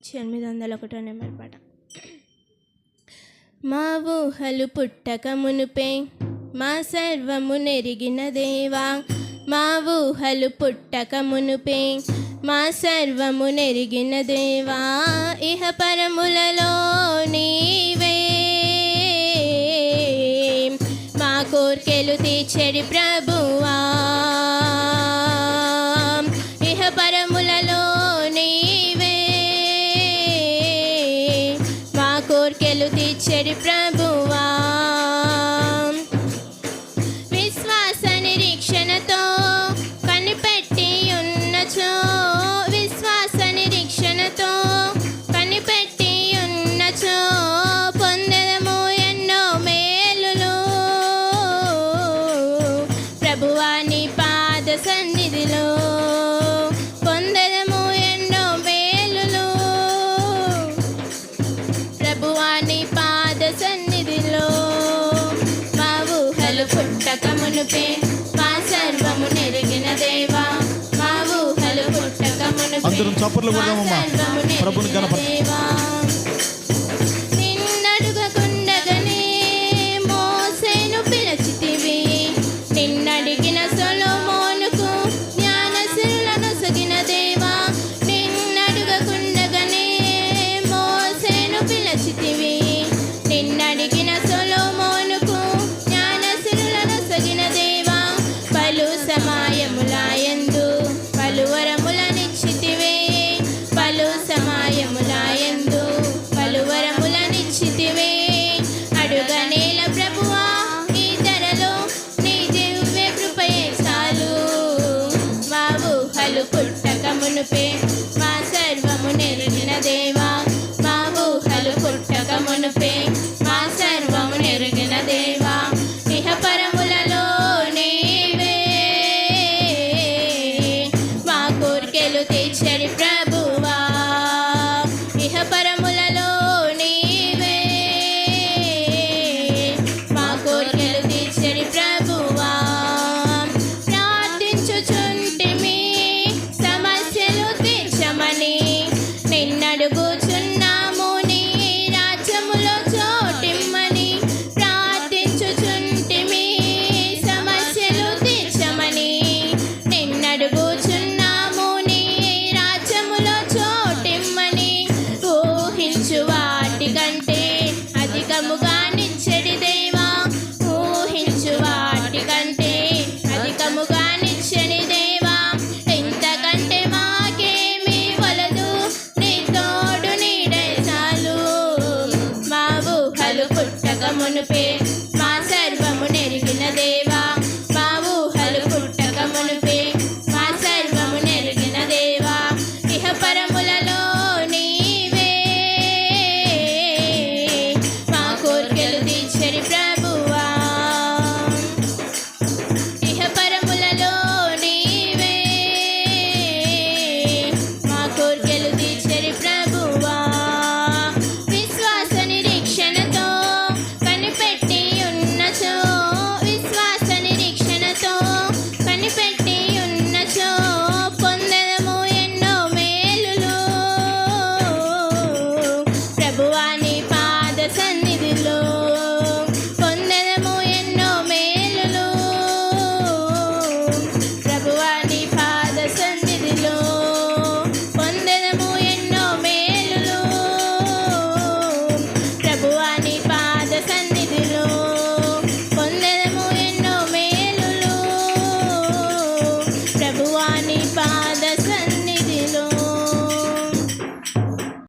ఎనిమిది వందల ఒకటో నెంబర్ పాట మా ఊహలు పుట్టక మునుపే మా సర్వము నెరిగిన దేవా మా ఊహలు పుట్టక మునుపే మా సర్వము నెరిగిన దేవా ఇహ పరములలోనే প্রভু আ దేవా. అందరం చప్పట్లు కొడదామమ్మా. ప్రభుని కనపడి same I'm on the pit.